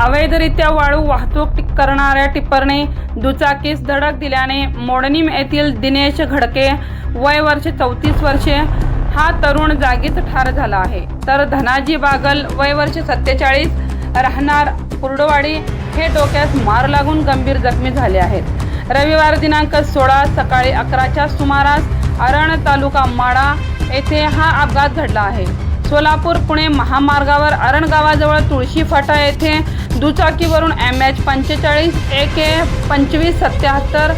अवैधरित्या वाळू वाहतूक करणाऱ्या टिप्परने दुचाकीस धडक दिल्याने मोडणीम येथील दिनेश घडके वय वर्ष चौतीस वर्षे हा तरुण जागीच ठार झाला आहे. तर धनाजी बागल वय वर्ष सत्तेचाळीस राहणार कुर्डवाडी हे डोक्यास मार लागून गंभीर जखमी झाले आहेत. रविवार दिनांक सोळा सकाळी अकराच्या सुमारास अरण तालुका माडा येथे हा अपघात घडला आहे. सोलापूर पुणे महामार्गावर अरण गावाजवळ तुळशी फाटा येथे दुचाकीवरून एम एच पंचेचाळीस ए के पंचवीस सत्याहत्तर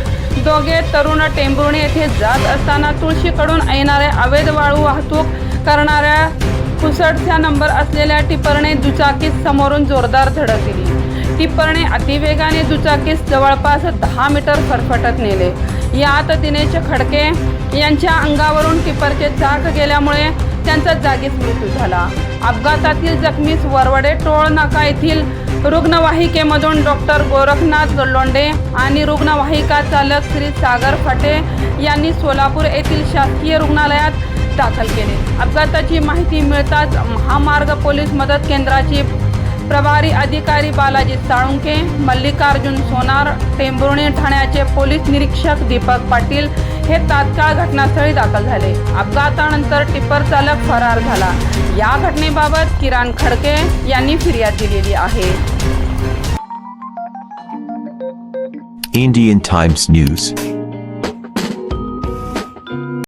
दोघे तरुण टेंभुर्णी येथे जात असताना तुळशीकडून येणाऱ्या अवैध वाळू वाहतूक करणाऱ्या पुसटचा नंबर असलेल्या टिपरणे दुचाकीस समोरून जोरदार धडक दिली. टिपरणे अतिवेगाने दुचाकीस जवळपास दहा मीटर फरफटत नेले. यात दिनेश खडके यांच्या अंगावरून टिपरचे चाक गेल्यामुळे त्यांचा जागीच मृत्यू झाला. अपघातातील जखमीस वरवडे टोळ नाका येथील रुग्णवाहिकेमधून डॉक्टर गोरखनाथ लोंडे आणि रुग्णवाहिका चालक श्री सागर फटे यांनी सोलापूर येथील शासकीय रुग्णालयात दाखल केले. अपघाताची माहिती मिळताच महामार्ग पोलीस मदत केंद्राची प्रभारी अधिकारी बालाजी साळुंके मल्लिकार्जुन सोनार टेंभुर्णी ठाण्याचे पोलीस निरीक्षक दीपक पाटील हे तात्काळ घटनास्थळी दाखल झाले. अपघातानंतर टिप्पर चालक फरार झाला. या घटनेबाबत किरण खडके यांनी फिर्याद दिलेली आहे. Indian Times News.